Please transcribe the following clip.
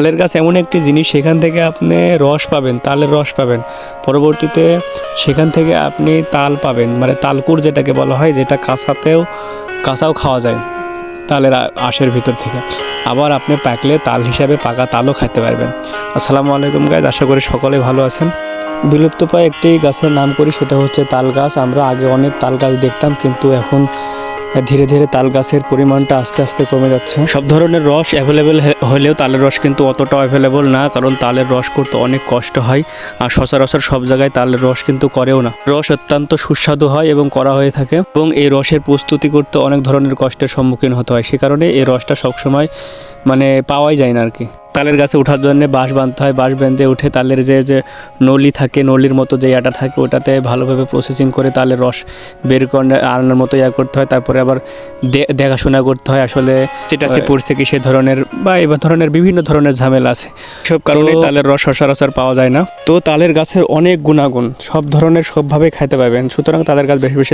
তালের গাছ এমন একটি জিনিস, সেখান থেকে আপনি রস পাবেন, তালের রস পাবেন। পরবর্তীতে সেখান থেকে আপনি তাল পাবেন মানে তালকুর যেটাকে বলা হয়, যেটা কাঁচাতেও, কাঁচাও খাওয়া যায় তালের আঁশের ভিতর থেকে। আবার আপনি পাকলে তাল হিসাবে পাকা তালও খেতে পারবেন। আসসালামু আলাইকুম গাছ আশা করি সকলে ভালো আছেন। বিলুপ্তপ্রায় একটি গাছের নাম করি সেটা হচ্ছে তাল গাছ। আমরা আগে অনেক তাল গাছ দেখতাম, কিন্তু এখন ধীরে ধীরে তাল গাছের পরিমাণটা আস্তে আস্তে কমে যাচ্ছে। সব ধরনের রস অ্যাভেলেবেল হলেও তালের রস কিন্তু অতটাও অ্যাভেলেবল না, কারণ তালের রস করতে অনেক কষ্ট হয় আর সচরাচর সব জায়গায় তালের রস কিন্তু করেও না। রস অত্যন্ত সুস্বাদু হয় এবং করা হয়ে থাকে এবং এই রসের প্রস্তুতি করতে অনেক ধরনের কষ্টের সম্মুখীন হতে হয়। সে কারণে এই রসটা সবসময় মানে পাওয়াই যায় না আর কি। তালের গাছে ওঠার জন্য বাঁশ বাঁধতে হয় বাঁশ বেঁধে উঠে তালের যে যে নলি থাকে নলির মতো যে ইয়াটা থাকে ওটাতে ভালোভাবে প্রসেসিং করে তালের রস বের করে আনার মতো ইয়া করতে হয়। তারপরে আবার দেখাশোনা করতে হয় আসলে যেটা সে পড়ছে কি সে ধরনের বা এবার ধরনের বিভিন্ন ধরনের ঝামেলা আছে। সব কারণে তালের রস সচরাচর পাওয়া যায় না। তো তালের গাছের অনেক গুণাগুণ সব ধরনের সবভাবে খাইতে পারবেন। সুতরাং তালের গাছ বেশি বেশি